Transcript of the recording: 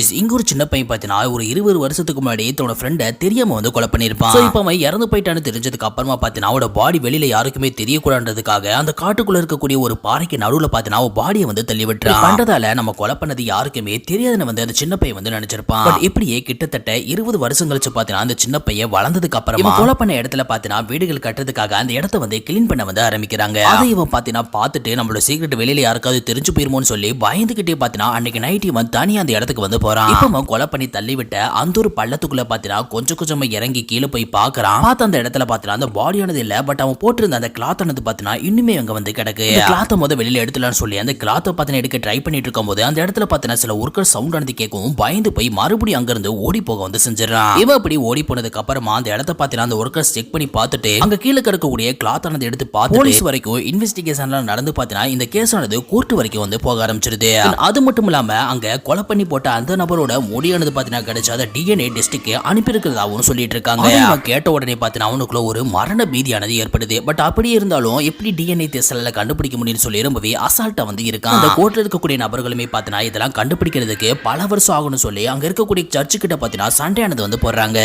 Is இங்க ஒரு சின்ன பையன் பார்த்தீங்கன்னா ஒரு இருபது வருஷத்துக்கு முன்னாடி தன்னோட ஃப்ரெண்டை தெரியாம வந்து கொலை பண்ணியிருப்பான் இப்ப அவன் இறந்து போயிட்டான்னு தெரிஞ்சதுக்கு அப்புறமா பார்த்தீங்கன்னா அவனோட பாடி வெளியில யாருக்குமே தெரியக்கூடாதுக்காக அந்த காட்டுக்குள்ள இருக்கக்கூடிய ஒரு பாறைக்கு நடுவுல பார்த்தீங்கன்னா அவன் பாடியை வந்து தள்ளி விட்டுறான். பண்றதால நம்ம கொலை பண்ணது யாருக்குமே தெரியாதுன்னு வந்து அந்த சின்ன பையன் வந்து நினைச்சிருப்பான். இப்படியே கிட்டத்தட்ட இருபது வருஷம் கழிச்சு பார்த்தீங்கன்னா அந்த சின்ன பையன் வளர்ந்ததுக்கு அப்புறமா கொலை பண்ண இடத்துல பார்த்தீங்கன்னா வீடுகள் கட்டுறதுக்காக அந்த இடத்த வந்து கிளீன் பண்ண வந்து ஆரம்பிக்கிறாங்க. அதை இவன் பார்த்தீங்கன்னா பார்த்துட்டு நம்மளோட சீக்ரெட் வெளியில யாருக்காவது தெரிஞ்சு போயிருமோன்னு சொல்லி பயந்துகிட்டே பார்த்தீங்கன்னா அன்னைக்கு நைட் இவன் தனியா அந்த இடத்துக்கு வந்து போறான். இப்போ அவன் கொலை பண்ணி தள்ளி விட்ட அந்த ஒரு பள்ளத்துக்குள்ள பார்த்தீங்கன்னா கொஞ்சம் கொஞ்சமா இறங்கி கீழே போய் பார்க்கறான் பார்த்த அந்த இடத்துல பார்த்தீங்கன்னா அந்த பாடியானது இல்ல பட் அவன் போட்டிருந்த அந்த கிளாத் ஆனது பார்த்தீங்கன்னா இன்னுமே அங்க வந்து கிடக்கு. கிளாத்தை முத வெளியில எடுத்துலாம்னு சொல்லி அந்த கிளாத்தை பார்த்தீங்கன்னா எடுக்க ட்ரை பண்ணிட்டு இருக்கும்போது அந்த இடத்துல பார்த்தீங்கன்னா சில ஒர்க்கர் சவுண்ட் ஆனது கேட்கவும் பயந்து போய் மறுபடியும் அங்க இருந்து ஓடி போக வந்து செஞ்சிடறான். இவன் அப்படி ஓடி போனதுக்கு அப்புறமா அந்த இடத்த பார்த்தீங்கன்னா அந்த ஒர்க்கர்ஸ் செக் பண்ணி பார்த்துட்டு அங்க கீழே கிடக்கக்கூடிய கிளாத் ஆனது எடுத்து பார்த்து போலீஸ் வரைக்கும் இன்வெஸ்டிகேஷன்லாம் நடந்து பார்த்தீங்கன்னா இந்த கேஸ் ஆனது கோர்ட் வரைக்கும் வந்து போக ஆரம்பிச்சிருது. அது மட்டும் இல்லாம அங்க கொலை பண்ணி போட்ட அந்த நபரோட முடியானது பார்த்தீங்கன்னா கிடைச்ச அதை டிஎன்ஏ டெஸ்ட்டுக்கு அனுப்பியிருக்கிறதாவும் சொல்லிட்டு இருக்காங்க கேட்ட உடனே பார்த்தீங்கன்னா அவனுக்குள்ள ஒரு மரண பீதியானது ஏற்படுது. பட் அப்படியே இருந்தாலும் எப்படி டிஎன்ஏ டெஸ்ட்ல கண்டுபிடிக்க முடியும்னு சொல்லி ரொம்பவே அசால்ட்டா வந்து இருக்கான். அந்த கோர்ட்ல இருக்கக்கூடிய நபர்களுமே பார்த்தீங்கன்னா இதெல்லாம் கண்டுபிடிக்கிறதுக்கு பல வருஷம் ஆகும்னு சொல்லி அங்க இருக்கக்கூடிய சர்ச்சு கிட்ட பார்த்தீங்கன்னா சண்டையானது வந்து போடுறாங்க.